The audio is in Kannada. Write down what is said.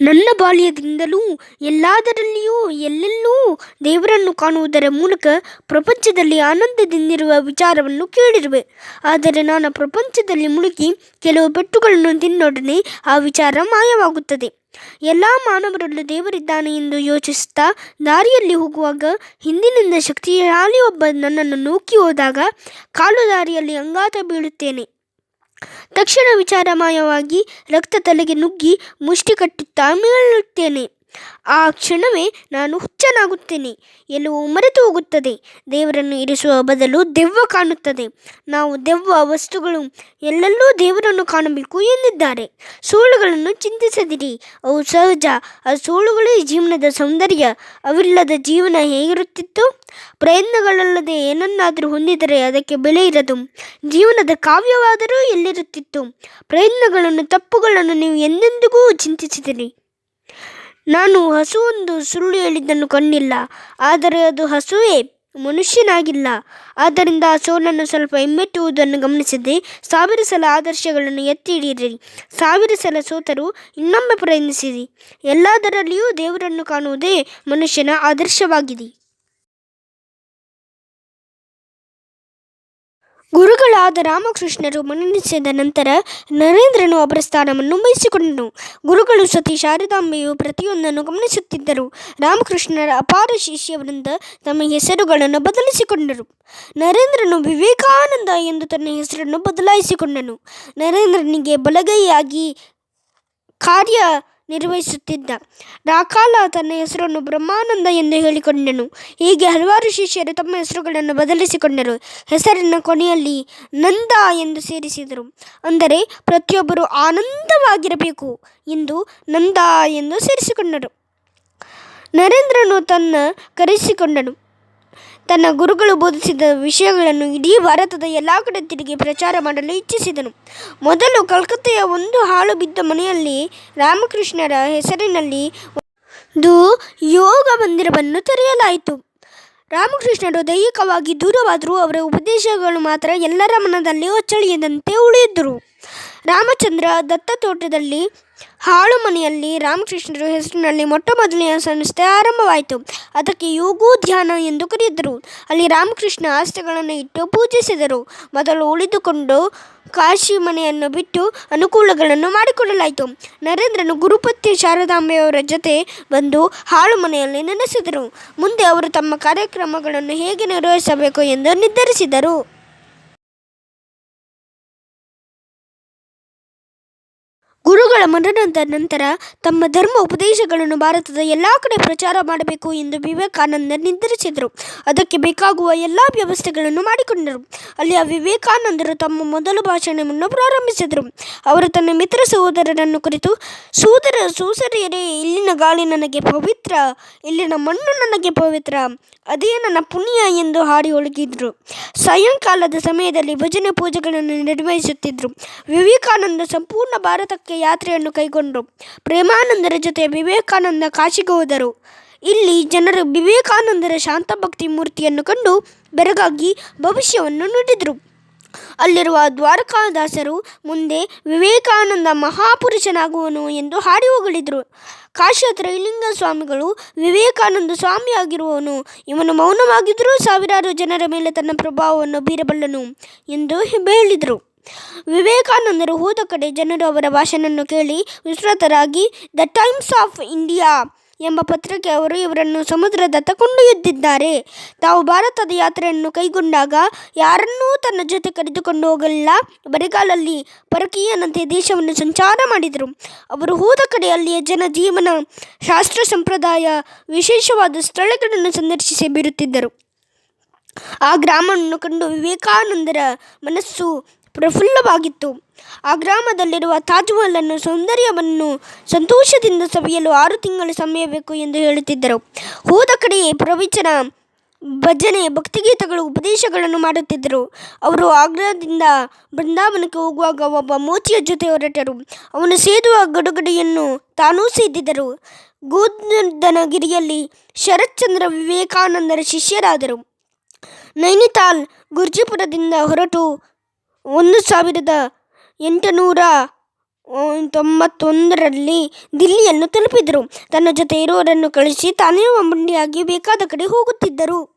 ನನ್ನ ಬಾಲ್ಯದಿಂದಲೂ ಎಲ್ಲದರಲ್ಲಿಯೂ ಎಲ್ಲೆಲ್ಲೂ ದೇವರನ್ನು ಕಾಣುವುದರ ಮೂಲಕ ಪ್ರಪಂಚದಲ್ಲಿ ಆನಂದದಿಂದಿರುವ ವಿಚಾರವನ್ನು ಕೇಳಿರುವೆ. ಆದರೆ ನಾನು ಪ್ರಪಂಚದಲ್ಲಿ ಮುಳುಗಿ ಕೆಲವು ಬೆಟ್ಟುಗಳನ್ನು ತಿನ್ನೊಡನೆ ಆ ವಿಚಾರ ಮಾಯವಾಗುತ್ತದೆ. ಎಲ್ಲ ಮಾನವರಲ್ಲೂ ದೇವರಿದ್ದಾನೆ ಎಂದು ಯೋಚಿಸುತ್ತಾ ದಾರಿಯಲ್ಲಿ ಹೋಗುವಾಗ ಹಿಂದಿನಿಂದ ಶಕ್ತಿಶಾಲಿ ಒಬ್ಬ ನನ್ನನ್ನು ನೂಕಿ ಹೋದಾಗ ಕಾಲು ದಾರಿಯಲ್ಲಿ ಅಂಗಾತ ಬೀಳುತ್ತೇನೆ. ತಕ್ಷಣ ವಿಚಾರಮಯವಾಗಿ ರಕ್ತ ತಲೆಗೆ ನುಗ್ಗಿ ಮುಷ್ಟಿ ಕಟ್ಟುತ್ತಾ ಮೇಳುತ್ತೇನೆ ಆ ಕ್ಷಣವೇ ನಾನು ಹುಚ್ಚನಾಗುತ್ತೇನೆ. ಎಲ್ಲವೂ ಮರೆತು ಹೋಗುತ್ತದೆ. ದೇವರನ್ನು ಇರಿಸುವ ಬದಲು ದೆವ್ವ ಕಾಣುತ್ತದೆ. ನಾವು ದೆವ್ವ ವಸ್ತುಗಳು, ಎಲ್ಲೆಲ್ಲೂ ದೇವರನ್ನು ಕಾಣಬೇಕು ಎಂದಿದ್ದಾರೆ. ಸುಳ್ಳುಗಳನ್ನು ಚಿಂತಿಸದಿರಿ. ಅವು ಸಹಜ. ಆ ಸುಳ್ಳುಗಳೇ ಜೀವನದ ಸೌಂದರ್ಯ. ಅವಿಲ್ಲದ ಜೀವನ ಹೇಗಿರುತ್ತಿತ್ತು? ಪ್ರಯತ್ನಗಳಲ್ಲದೆ ಏನನ್ನಾದರೂ ಹೊಂದಿದರೆ ಅದಕ್ಕೆ ಬೆಲೆ ಇರದು. ಜೀವನದ ಕಾವ್ಯವಾದರೂ ಎಲ್ಲಿರುತ್ತಿತ್ತು? ಪ್ರಯತ್ನಗಳನ್ನು, ತಪ್ಪುಗಳನ್ನು ನೀವು ಎಂದೆಂದಿಗೂ ಚಿಂತಿಸಿದಿರಿ. ನಾನು ಹಸುವೊಂದು ಸುಳ್ಳು ಹೇಳಿದ್ದನ್ನು ಕಂಡಿಲ್ಲ ಆದರೆ ಅದು ಹಸುವೇ, ಮನುಷ್ಯನಾಗಿಲ್ಲ. ಆದ್ದರಿಂದ ಆ ಸೋಲನ್ನು ಸ್ವಲ್ಪ ಹಿಮ್ಮೆಟ್ಟುವುದನ್ನು ಗಮನಿಸದೆ ಸಾವಿರ ಸಲ ಆದರ್ಶಗಳನ್ನು ಎತ್ತಿ ಹಿಡಿಯಿರಿ ಸಾವಿರ ಸಲ ಸೋತರು ಇನ್ನೊಮ್ಮೆ ಪ್ರಯತ್ನಿಸಿರಿ. ಎಲ್ಲದರಲ್ಲಿಯೂ ದೇವರನ್ನು ಕಾಣುವುದೇ ಮನುಷ್ಯನ ಆದರ್ಶವಾಗಿದೆ ಗುರುಗಳಾದ ರಾಮಕೃಷ್ಣರು ಮರಣಿಸಿದ ನಂತರ ನರೇಂದ್ರನು ಅವರ ಸ್ಥಾನವನ್ನು ವಹಿಸಿಕೊಂಡನು. ಗುರುಗಳು ಸತಿ ಶಾರದಾಂಬೆಯು ಪ್ರತಿಯೊಂದನ್ನು ಗಮನಿಸುತ್ತಿದ್ದರು. ರಾಮಕೃಷ್ಣರ ಅಪಾರ ಶಿಷ್ಯವರಿಂದ ತಮ್ಮ ಹೆಸರುಗಳನ್ನು ಬದಲಿಸಿಕೊಂಡರು. ನರೇಂದ್ರನು ವಿವೇಕಾನಂದ ಎಂದು ತನ್ನ ಹೆಸರನ್ನು ಬದಲಾಯಿಸಿಕೊಂಡನು. ನರೇಂದ್ರನಿಗೆ ಬಲಗೈಯಾಗಿ ಕಾರ್ಯ ನಿರ್ವಹಿಸುತ್ತಿದ್ದ. ರಾಕಾಲ ತನ್ನ ಹೆಸರನ್ನು ಬ್ರಹ್ಮಾನಂದ ಎಂದು ಹೇಳಿಕೊಂಡನು. ಹೀಗೆ ಹಲವಾರು ಶಿಷ್ಯರು ತಮ್ಮ ಹೆಸರುಗಳನ್ನು ಬದಲಿಸಿಕೊಂಡರು. ಹೆಸರಿನ ಕೊನೆಯಲ್ಲಿ ನಂದ ಎಂದು ಸೇರಿಸಿದರು. ಅಂದರೆ ಪ್ರತಿಯೊಬ್ಬರು ಆನಂದವಾಗಿರಬೇಕು ಎಂದು ನಂದ ಎಂದು ಸೇರಿಸಿಕೊಂಡರು. ನರೇಂದ್ರನು ತನ್ನ ಕರೆಸಿಕೊಂಡನು. ತನ್ನ ಗುರುಗಳು ಬೋಧಿಸಿದ ವಿಷಯಗಳನ್ನು ಇಡೀ ಭಾರತದ ಎಲ್ಲ ಕಡೆ ತಿರುಗಿ ಪ್ರಚಾರ ಮಾಡಲು ಇಚ್ಛಿಸಿದನು. ಮೊದಲು ಕಲ್ಕತ್ತೆಯ ಒಂದು ಹಾಳು ಬಿದ್ದ ಮನೆಯಲ್ಲಿ ರಾಮಕೃಷ್ಣರ ಹೆಸರಿನಲ್ಲಿ ಒಂದು ಯೋಗ ಮಂದಿರವನ್ನು ತೆರೆಯಲಾಯಿತು. ರಾಮಕೃಷ್ಣರು ದೈಹಿಕವಾಗಿ ದೂರವಾದರೂ ಅವರ ಉಪದೇಶಗಳು ಮಾತ್ರ ಎಲ್ಲರ ಮನದಲ್ಲಿ ಒಚ್ಚಳಿಯದಂತೆ ಉಳಿದಿದ್ದರು. ರಾಮಚಂದ್ರ ದತ್ತ ತೋಟದಲ್ಲಿ ಹಾಳು ಮನೆಯಲ್ಲಿ ರಾಮಕೃಷ್ಣರ ಹೆಸರಿನಲ್ಲಿ ಮೊಟ್ಟ ಮೊದಲನೆಯ ಸಂಸ್ಥೆ ಆರಂಭವಾಯಿತು. ಅದಕ್ಕೆ ಯೋಗೂ ಧ್ಯಾನ ಎಂದು ಕರೆಯಿದರು ಅಲ್ಲಿ ರಾಮಕೃಷ್ಣ ಆಸ್ತಿಗಳನ್ನು ಇಟ್ಟು ಪೂಜಿಸಿದರು. ಮೊದಲು ಉಳಿದುಕೊಂಡು ಕಾಶಿ ಮನೆಯನ್ನು ಬಿಟ್ಟು ಅನುಕೂಲಗಳನ್ನು ಮಾಡಿಕೊಡಲಾಯಿತು. ನರೇಂದ್ರನು ಗುರುಪತಿ ಶಾರದಾಂಬೆಯವರ ಜೊತೆ ಬಂದು ಹಾಳು ಮನೆಯಲ್ಲಿ ನೆನೆಸಿದರು. ಮುಂದೆ ಅವರು ತಮ್ಮ ಕಾರ್ಯಕ್ರಮಗಳನ್ನು ಹೇಗೆ ನಿರ್ವಹಿಸಬೇಕು ಎಂದು ನಿರ್ಧರಿಸಿದರು. ಗುರುಗಳ ಮರಣದ ನಂತರ ತಮ್ಮ ಧರ್ಮ ಉಪದೇಶಗಳನ್ನು ಭಾರತದ ಎಲ್ಲ ಕಡೆ ಪ್ರಚಾರ ಮಾಡಬೇಕು ಎಂದು ವಿವೇಕಾನಂದ ನಿರ್ಧರಿಸಿದರು. ಅದಕ್ಕೆ ಬೇಕಾಗುವ ಎಲ್ಲ ವ್ಯವಸ್ಥೆಗಳನ್ನು ಮಾಡಿಕೊಂಡರು. ಅಲ್ಲಿ ವಿವೇಕಾನಂದರು ತಮ್ಮ ಮೊದಲ ಭಾಷಣವನ್ನು ಪ್ರಾರಂಭಿಸಿದರು. ಅವರು ತನ್ನ ಮಿತ್ರ ಸಹೋದರರನ್ನು ಕುರಿತು, ಸೋದರ ಸೂಸರಿಯರೇ ಇಲ್ಲಿನ ಗಾಳಿ ನನಗೆ ಪವಿತ್ರ, ಇಲ್ಲಿನ ಮಣ್ಣು ನನಗೆ ಪವಿತ್ರ, ಅದೇ ನನ್ನ ಪುಣ್ಯ ಎಂದು ಹಾಡಿ ಒಳಗಿದ್ರು. ಸಾಯಂಕಾಲದ ಸಮಯದಲ್ಲಿ ಭಜನೆ ಪೂಜೆಗಳನ್ನು ನಿರ್ವಹಿಸುತ್ತಿದ್ದರು ವಿವೇಕಾನಂದ ಸಂಪೂರ್ಣ ಭಾರತಕ್ಕೆ ಯಾತ್ರೆಯನ್ನು ಕೈಗೊಂಡರು ಪ್ರೇಮಾನಂದರ ಜೊತೆ ವಿವೇಕಾನಂದ ಕಾಶಿಗೆ ಹೋದರು. ಇಲ್ಲಿ ಜನರು ವಿವೇಕಾನಂದರ ಶಾಂತಭಕ್ತಿ ಮೂರ್ತಿಯನ್ನು ಕಂಡು ಬೆರಗಾಗಿ ಭವಿಷ್ಯವನ್ನು ನುಡಿದರು. ಅಲ್ಲಿರುವ ದ್ವಾರಕಾದಾಸರು ಮುಂದೆ ವಿವೇಕಾನಂದ ಮಹಾಪುರುಷನಾಗುವನು ಎಂದು ಹಾಡಿ ಹೊಗಳಿದರು ಕಾಶಿಯ ತ್ರೈಲಿಂಗ ಸ್ವಾಮಿಗಳು ವಿವೇಕಾನಂದ ಸ್ವಾಮಿಯಾಗಿರುವವನು, ಇವನು ಮೌನವಾಗಿದ್ದರೂ ಸಾವಿರಾರು ಜನರ ಮೇಲೆ ತನ್ನ ಪ್ರಭಾವವನ್ನು ಬೀರಬಲ್ಲನು ಎಂದು ಹೇಳಿದರು. ವಿವೇಕಾನಂದರು ಹೋದ ಕಡೆ ಜನರು ಅವರ ಭಾಷಣವನ್ನು ಕೇಳಿ ವಿಸ್ತೃತರಾಗಿ ದ ಟೈಮ್ಸ್ ಆಫ್ ಇಂಡಿಯಾ ಎಂಬ ಪತ್ರಿಕೆ ಅವರು ಇವರನ್ನು ಸಮುದ್ರದತ್ತ ಕೊಂಡೊಯ್ಯುತ್ತಿದ್ದಾರೆ ತಾವು ಭಾರತದ ಯಾತ್ರೆಯನ್ನು ಕೈಗೊಂಡಾಗ ಯಾರನ್ನೂ ತನ್ನ ಜೊತೆ ಕರೆದುಕೊಂಡು ಹೋಗಲಿಲ್ಲ. ಬರಿಗಾಲಲ್ಲಿ ಪರಕೀಯನಂತೆ ದೇಶವನ್ನು ಸಂಚಾರ ಮಾಡಿದರು. ಅವರು ಹೋದ ಕಡೆ ಅಲ್ಲಿಯ ಜನಜೀವನ ಶಾಸ್ತ್ರ ಸಂಪ್ರದಾಯ, ವಿಶೇಷವಾದ ಸ್ಥಳಗಳನ್ನು ಸಂದರ್ಶಿಸಿ ಬೀರುತ್ತಿದ್ದರು ಆ ಗ್ರಾಮವನ್ನು ಕಂಡು ವಿವೇಕಾನಂದರ ಮನಸ್ಸು ಪ್ರಫುಲ್ಲವಾಗಿತ್ತು. ಆ ಗ್ರಾಮದಲ್ಲಿರುವ ತಾಜ್ಮಹಲನ್ನು, ಸೌಂದರ್ಯವನ್ನು ಸಂತೋಷದಿಂದ ಸವಿಯಲು ಆರು ತಿಂಗಳು ಸಮಯ ಬೇಕು ಎಂದು ಹೇಳುತ್ತಿದ್ದರು. ಹೋದ ಕಡೆಯೇ ಪ್ರವಚನ, ಭಜನೆ, ಭಕ್ತಿಗೀತಗಳು, ಉಪದೇಶಗಳನ್ನು ಮಾಡುತ್ತಿದ್ದರು. ಅವರು ಆಗ್ರಹದಿಂದ ಬೃಂದಾವನಕ್ಕೆ ಹೋಗುವಾಗ ಒಬ್ಬ ಮೋತಿಯ ಜೊತೆ ಹೊರಟರು. ಅವನು ಸೇದುವ ಗಡುಗಡೆಯನ್ನು ತಾನೂ ಸೇದಿದ್ದರು. ಗೋಧನಗಿರಿಯಲ್ಲಿ ಶರತ್ಚಂದ್ರ ವಿವೇಕಾನಂದರ ಶಿಷ್ಯರಾದರು. ನೈನಿತಾಲ್, ಗುರ್ಜಿಪುರದಿಂದ ಹೊರಟು ಒಂದು ಸಾವಿರದ ಎಂಟುನೂರ ತೊಂಬತ್ತೊಂದರಲ್ಲಿ ದಿಲ್ಲಿಯನ್ನು ತಲುಪಿದರು. ತನ್ನ ಜೊತೆ ಇರುವವರನ್ನು ಕಳಿಸಿ ತಾನೇ ಒಬ್ಬಂಟಿಯಾಗಿ ಬೇಕಾದ ಕಡೆ ಹೋಗುತ್ತಿದ್ದರು.